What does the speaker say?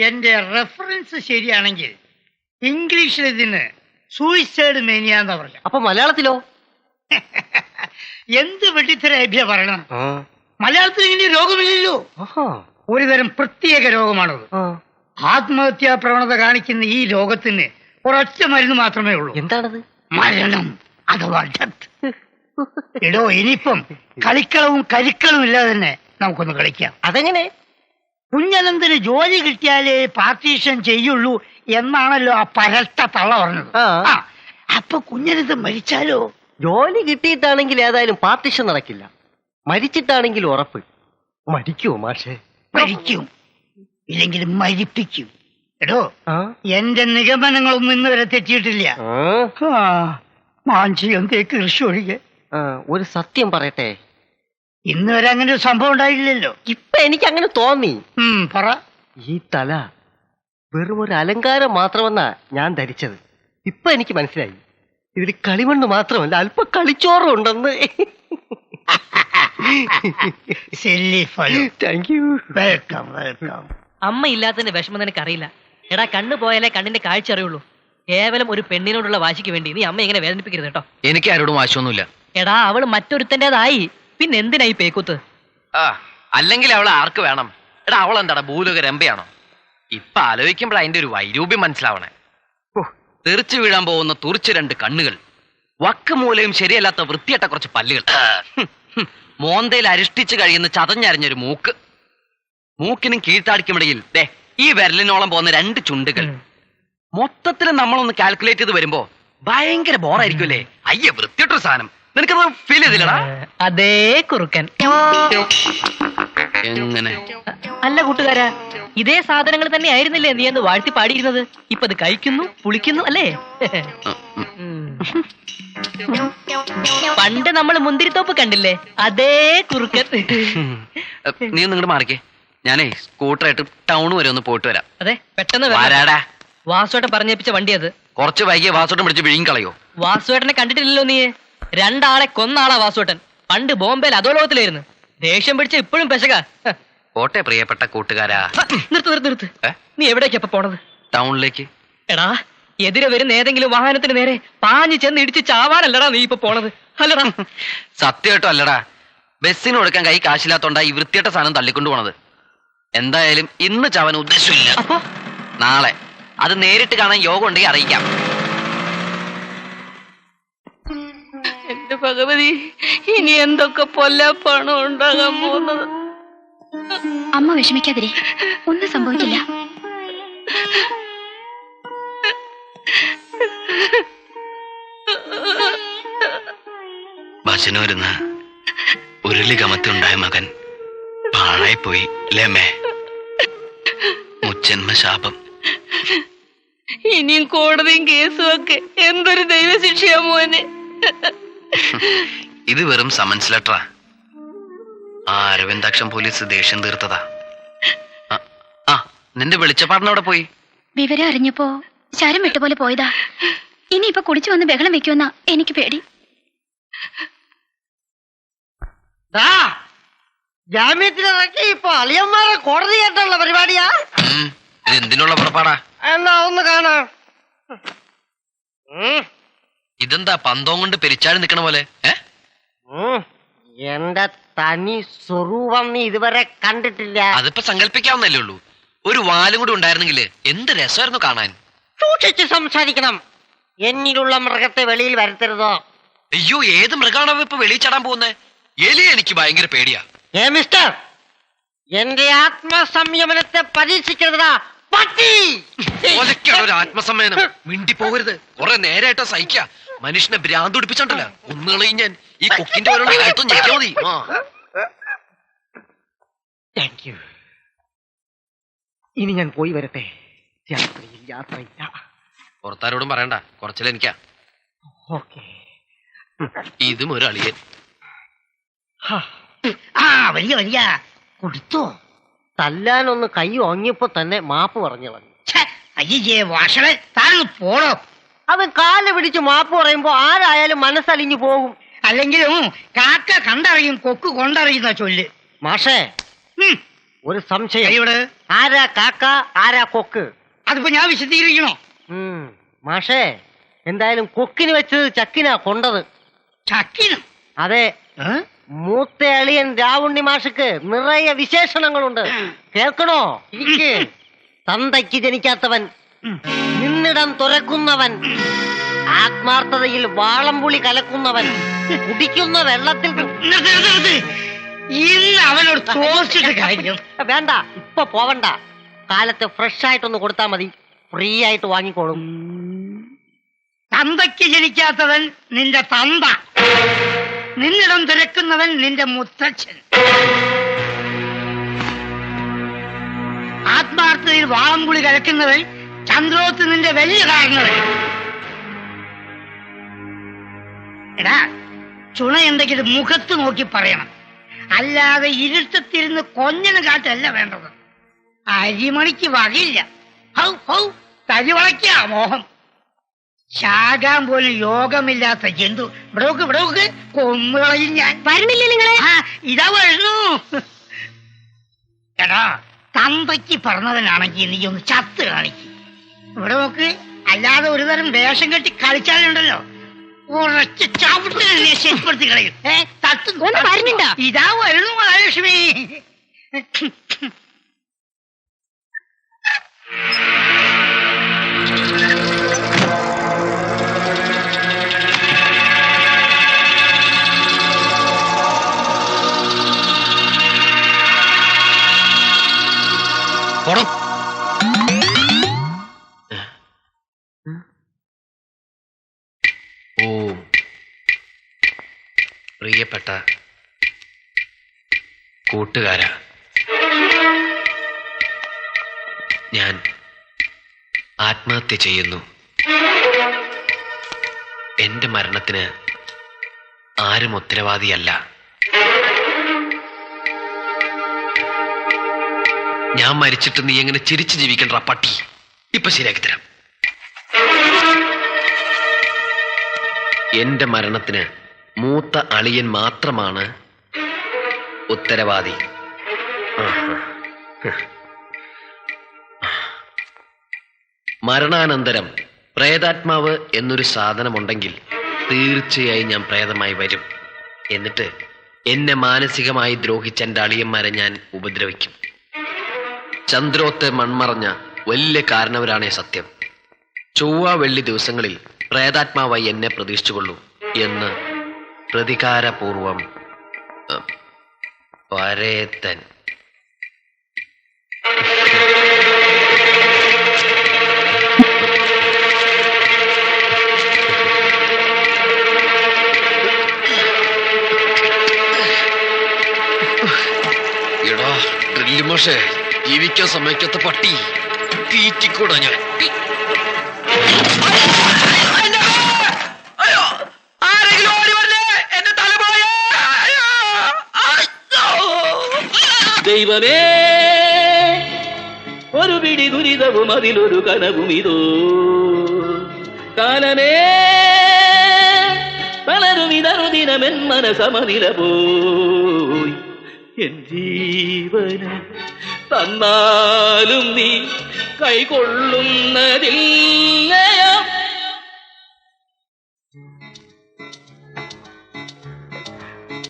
എന്റെ റെഫറൻസ് ശരിയാണെങ്കിൽ ഇംഗ്ലീഷിൽ ഇതിന് സൂയിസൈഡ് മേനിയ പറഞ്ഞ പറഞ്ഞു. അപ്പൊ മലയാളത്തിലോ? എന്ത് വെട്ടിത്തരഭ്യ പറയണം? മലയാളത്തിൽ ഇങ്ങനെ രോഗമില്ലല്ലോ. ഒരുതരം പ്രത്യേക രോഗമാണത്. ആത്മഹത്യാ പ്രവണത കാണിക്കുന്ന ഈ രോഗത്തിന് ഒരൊറ്റ മരുന്ന് മാത്രമേ ഉള്ളൂ. എന്താണത്? മരണം അഥവാ ഡെത്ത് എടോ ഇനിയിപ്പം കളിക്കളവും കരിക്കളവും ഇല്ലാതെ തന്നെ നമുക്കൊന്ന് കളിക്കാം. അതെങ്ങനെ? കുഞ്ഞനന്തിന് ജോലി കിട്ടിയാലേ പാർട്ടീഷൻ ചെയ്യുള്ളൂ എന്നാണല്ലോ ആ പരട്ട തള്ള പറഞ്ഞത്. ആ. അപ്പൊ കുഞ്ഞനന്ത് മരിച്ചാലോ? ജോലി കിട്ടിയിട്ടാണെങ്കിൽ ഏതായാലും പാർട്ടീഷൻ നടക്കില്ല. മരിച്ചിട്ടാണെങ്കിൽ ഉറപ്പ്. മരിക്കുമോ മാഷേ? മരിക്കും. ഇല്ലെങ്കിൽ മരിപ്പിക്കും. എടോ ആ? എന്റെ നിഗമനങ്ങളൊന്നും ഇന്ന് വരെ തെറ്റിയിട്ടില്ല. ആ? ആ, മാഞ്ചിയം തേക്ക് കൃഷി ഒഴികെ. ആ, ഒരു സത്യം പറയട്ടെ. ഇന്ന് വരെ അങ്ങനെ ഒരു സംഭവം ഉണ്ടായില്ലല്ലോ. ഇപ്പൊ എനിക്ക് അങ്ങനെ തോന്നി. ഉം പറ. ഈ തല വെറും ഒരു അലങ്കാരം മാത്രമെന്നാ ഞാൻ ധരിച്ചത്. ഇപ്പൊ എനിക്ക് മനസ്സിലായി. ഇതിൽ കളിമണ്ണ് മാത്രമല്ല അല്പ കളിച്ചോറും ഉണ്ടെന്ന്. Silly fellow thank you welcome welcome അമ്മ ഇല്ലാത്തതിന്റെ വിഷമം നിനക്ക് അറിയില്ല എടാ കണ്ണു പോയാലേ കണ്ണിന്റെ കാഴ്ച അറിയുള്ളൂ. കേവലം ഒരു പെണ്ണിനോടുള്ള വാശിക്ക് വേണ്ടി നീ അമ്മ ഇങ്ങനെ വേദനിപ്പിക്കരുത് കേട്ടോ. എനിക്ക് ആരോടും വാശിയൊന്നുമില്ല. എടാ അവൾ മറ്റൊരുത്തന്റെതായി പിന്നെ എന്തിനായി പേക്കൂത്ത്? ആ അല്ലെങ്കിൽ അവൾ ആർക്ക് വേണം? എടാ അവൾ എന്താടാ ഭൂലോക രമ്പയാണോ? ഇപ്പൊ ആലോചിക്കുമ്പോൾ അതിന്റെ ഒരു വൈരൂപ്യം മനസ്സിലാവണേ. തെറിച്ചു വീഴാൻ പോകുന്ന തുറിച്ച് രണ്ട് കണ്ണുകൾ വക്ക് മൂലയും ശരിയല്ലാത്ത വൃത്തിയട്ട കുറച്ച് പല്ലുകൾ. മോന്തയിൽ അരിഷ്ടിച്ച് കഴിയുന്ന ചതഞ്ഞരഞ്ഞൊരു മൂക്ക്. മൂക്കിനും കീഴ്ത്താടിക്കുമിടയിൽ ദേ ഈ വിരലിനോളം പോകുന്ന രണ്ട് ചുണ്ടുകൾ. മൊത്തത്തിൽ നമ്മളൊന്ന് കാൽക്കുലേറ്റ് ചെയ്ത് വരുമ്പോ ഭയങ്കര ബോറായിരിക്കും അല്ലേ അയ്യ വൃത്തിയിട്ടൊരു സാധനം. നിനക്കത് ഫീൽ ചെയ്തില്ലടാ? അതേ കുറുക്കൻ. എങ്ങനെ? അല്ല കൂട്ടുകാരാ ഇതേ സാധനങ്ങൾ തന്നെ ആയിരുന്നില്ലേ നീ എന്ന് വാഴ്ത്തി പാടിയിരുന്നത്? ഇപ്പൊ അത് കഴിക്കുന്നു പുളിക്കുന്നു അല്ലേ. പണ്ട് നമ്മൾ മുന്തിരിത്തോപ്പ് കണ്ടില്ലേ? അതേ കുറുക്കൻ. നീ ഒന്ന് ഇങ്ങോട്ട് മാറിക്കേ. ഞാനേ സ്കൂട്ടറായിട്ട് ടൗൺ വരെ ഒന്ന് പോയിട്ട് വരാം. അതെ പെട്ടെന്ന്. വരാടാ. വാസുവേട്ടൻ പറഞ്ഞേപ്പിച്ച വണ്ടി അത്. കുറച്ച് വൈകിയ വാസുവേട്ടൻ പിടിച്ച് വിഴുങ്ങി കളയോ വാസുവേട്ടനെ കണ്ടിട്ടില്ലല്ലോ നീ രണ്ടാളെ കൊന്നാളാ വാസുട്ടൻ പണ്ട് ബോംബെയിൽ അധോലോകത്തിലായിരുന്നു. ദേഷ്യം പിടിച്ച ഇപ്പോഴും പെശക. പോട്ടെ പ്രിയപ്പെട്ട കൂട്ടുകാരാ. നിർത്ത് നിർത്ത് നിർത്ത്? നീ എവിടേക്കപ്പ പോണത്? ടൗണിലേക്ക്. എടാ എതിരെ വരുന്ന ഏതെങ്കിലും വാഹനത്തിന് നേരെ പാഞ്ഞു ചെന്ന് ഇടിച്ച് ചാവാനല്ലടാ നീ ഇപ്പൊ പോണത്. അല്ലടാ. സത്യമായിട്ടും അല്ലടാ. ബസ്സിന് കൊടുക്കാൻ കൈ കാശില്ലാത്തോണ്ടാ ഈ വൃത്തിയട്ട സാധനം തള്ളിക്കൊണ്ടു പോണത്. എന്തായാലും ഇന്ന് ചവൻ ഉദ്ദേശമില്ല. നാളെ. അത് നേരിട്ട് കാണാൻ യോഗം ഉണ്ടെങ്കിൽ അറിയിക്കാം. ഭഗവതി ഇനി എന്തൊക്കെ പൊല്ലപ്പാണോ ഉണ്ടാകാൻ പോകുന്നത്? അമ്മ വിഷമിക്കാതിരി ഒന്നും സംഭവിക്കില്ല. ഭജനൂരുന്ന ഉരുളി കമത്തുണ്ടായ മകൻ പാഴായിപ്പോയി ലേമേ മുച്ചന്മ ശാപം. ഇനിയും കോടതിയും കേസും ഒക്കെ എന്തൊരു ദൈവശിക്ഷയാ മോനെ? ഇത് വെറും സമൻസ് ലെറ്ററാ ആ. അരവിന്ദാക്ഷം പോലീസ് ദേഷ്യം തീർത്തതാ. ആ, നിന്റെ വെളിച്ചപ്പാടിന് അവിടെ പോയി. വിവരം അറിഞ്ഞപ്പോ ശരം വിട്ടുപോലെ പോയതാ. ഇനിയിപ്പോ കുടിച്ചു വന്ന് ബഹളം വെക്കുമെന്നാ എനിക്ക് പേടി. ജാമ്യത്തിലിറക്കി ഇപ്പൊ അളിയന്മാരെ കോടതി കേട്ടുള്ള പരിപാടിയാ. എന്തിനുള്ള പുറപ്പാടാ? എന്നാ ഒന്ന് കാണാം. ഇതെന്താ പന്തം കൊണ്ട് പെരിച്ചാടി നിക്കണ പോലെ. എന്റെ തനി സ്വരൂപം നീ ഇതുവരെ കണ്ടിട്ടില്ല. അതിപ്പോ സങ്കല്പിക്കാവുന്നല്ലേ ഉള്ളൂ. ഒരു വാലും കൂടി ഉണ്ടായിരുന്നെങ്കിൽ എന്ത് രസമായിരുന്നു കാണാൻ? സൂക്ഷിച്ച് സംസാരിക്കണം. എന്നിലുള്ള മൃഗത്തെ വെളിയിൽ വരുത്തരുതോ? അയ്യോ ഏത് മൃഗമാണോ ഇപ്പൊ വെളിയിൽ ചാടാൻ പോകുന്നത് എലി എനിക്ക് ഭയങ്കര പേടിയാ. ഏ മിസ്റ്റർ? എന്റെ ആത്മസംയമനത്തെ പരീക്ഷിക്കരുതാ പട്ടി! ഒലക്കാണ് ഒരു ആത്മസമ്മേനം മിണ്ടി പോകരുത് കുറെ നേരായിട്ടോ സഹിക്ക. മനുഷ്യനെ ഭ്രാന്ത് പിടിപ്പിച്ചോണ്ടല്ല. ഒന്നുകളയും ഞാൻ. ഈ കൊക്കിന്റെ ഓരോ കഴുത്തും ഞെക്കിയാ മതി. ആ. താങ്ക് യു ഇനി ഞാൻ പോയി വരട്ടെ. രാത്രിയിൽ യാത്രയില്ല. പുറത്താരോടും പറയണ്ട. കുറച്ചിൽ എനിക്കാ. ഓക്കെ. ഇതും ഒരു അളിയൻ. ആ വലിയ വരിക കുടിത്തോ തല്ലാനൊന്ന് കൈ ഓങ്ങിയപ്പോ തന്നെ മാപ്പ് പറഞ്ഞു വന്നു അയ്യേ വാഷളെ താഴെ പോടോ. അവൻ കാൽ പിടിച്ച് മാപ്പ് പറയുമ്പോ ആരായാലും മനസ്സലിഞ്ഞു പോകും. അല്ലെങ്കിലും കാക്ക കണ്ടറിയും കൊക്ക് കൊണ്ടറിയുന്ന ചൊല്ല്. മാഷേ ഒരു സംശയം. ഇവിടെ? ആരാ കാക്ക ആരാ കൊക്ക്? അതിപ്പോ ഞാൻ വിശദീകരിക്കണോ? മാഷേ എന്തായാലും കൊക്കിന് വെച്ചത് ചക്കിനാ കൊണ്ടത്. ചക്കിന്? അതെ? മൂത്ത അളിയൻ രാവുണ്ണി മാഷക്ക് നിറയെ വിശേഷണങ്ങളുണ്ട്. കേൾക്കണോ? തന്തയ്ക്ക് ജനിക്കാത്തവൻ നിന്നിടം തുറക്കുന്നവൻ ആത്മാർത്ഥതയിൽ വാളംപുളി കലക്കുന്നവൻ കുടിക്കുന്ന വെള്ളത്തിൽ നിർത്ത്, നിർത്ത്, നിർത്ത്. ഇന്ന് അവനോട് തോച്ചിട്ട് കാര്യം. വേണ്ട ഇപ്പൊ പോവണ്ട. കാലത്ത് ഫ്രഷ് ആയിട്ടൊന്ന് കൊടുത്താ മതി. ഫ്രീ ആയിട്ട് വാങ്ങിക്കോളും. തന്തയ്ക്ക് ജനിക്കാത്തവൻ നിന്റെ തന്ത. നിന്നിടം തിരക്കുന്നവൻ നിന്റെ മുത്തച്ഛൻ. ആത്മാർത്ഥതയിൽ വാളംപുളി കലക്കുന്നവൻ ചന്ദ്രോത്ത് നിന്റെ വലിയ കാരണവൻ. എടാ ചുണ എന്തെങ്കിലും മുഖത്ത് നോക്കി പറയണം. അല്ലാതെ ഇരുട്ടത്തിരുന്ന് കൊഞ്ഞന് കാട്ടല്ല വേണ്ടത്. അരിമണിക്ക് വകയില്ല. ഹൗ ഹൗ തരിവളയ്ക്കാ മോഹം. ശാകാൻ പോലും യോഗമില്ലാത്ത ജന്തു. ഇവിടോക്ക് ഇവിടോക്ക് കൊന്നുകളയും ഞാൻ. വരുന്നില്ല നിങ്ങളെ? ഇതാ വരുന്നു. എടാ തന്തയ്ക്ക് പറഞ്ഞതിനാണെങ്കിൽ നീ ഒന്ന് ചത്ത് കാണിക്കും. ഇവിടെ നോക്ക് അല്ലാതെ ഒരു തരം വേഷം കെട്ടി കളിച്ചാലുണ്ടല്ലോ. ഉറച്ച് ചവിട്ടി ശരിപ്പെടുത്തി കളയും. ഏ തട്ട് ഒന്ന്? ഇതാ വരുന്നു മഹാലക്ഷ്മി. പോടം പ്രിയപ്പെട്ട കൂട്ടുകാര. ഞാൻ ആത്മഹത്യ ചെയ്യുന്നു. എന്റെ മരണത്തിന് ആരും ഉത്തരവാദിയല്ല. ഞാൻ മരിച്ചിട്ട് നീ എങ്ങനെ ചിരിച്ചു ജീവിക്കണ്ട പട്ടി? ഇപ്പൊ ശരിയാക്കി തരാം. എന്റെ മരണത്തിന് മൂത്ത അളിയൻ മാത്രമാണ് ഉത്തരവാദി. മരണാനന്തരം പ്രേതാത്മാവ് എന്നൊരു സാധനമുണ്ടെങ്കിൽ തീർച്ചയായും ഞാൻ പ്രേതമായി വരും. എന്നിട്ട് എന്നെ മാനസികമായി ദ്രോഹിച്ച എന്റെ അളിയന്മാരെ ഞാൻ ഉപദ്രവിക്കും. ചന്ദ്രോത്ത് മൺമറഞ്ഞ വലിയ കാരണവരാണേ സത്യം. ചൊവ്വ വെള്ളി ദിവസങ്ങളിൽ പ്രേതാത്മാവായി എന്നെ പ്രതീക്ഷിച്ചുകൊള്ളൂ എന്ന് പ്രതികാരപൂർവം അഹ്, പരേതൻ എടാ ജീവിക്കാൻ സമയക്കത്ത് പട്ടി. തീറ്റിക്കൂടാ ഞാൻ. ദൈവമേ. ഒരു പിടി ദുരിതവും അതിലൊരു കനവും ഇതോ. കാലമേ. പലരും ഇതറു ദിനമെൻ മനസമനില പോയി. എൻ ജീവന തന്നാലും നീ കൈകൊള്ളുന്നതില്ല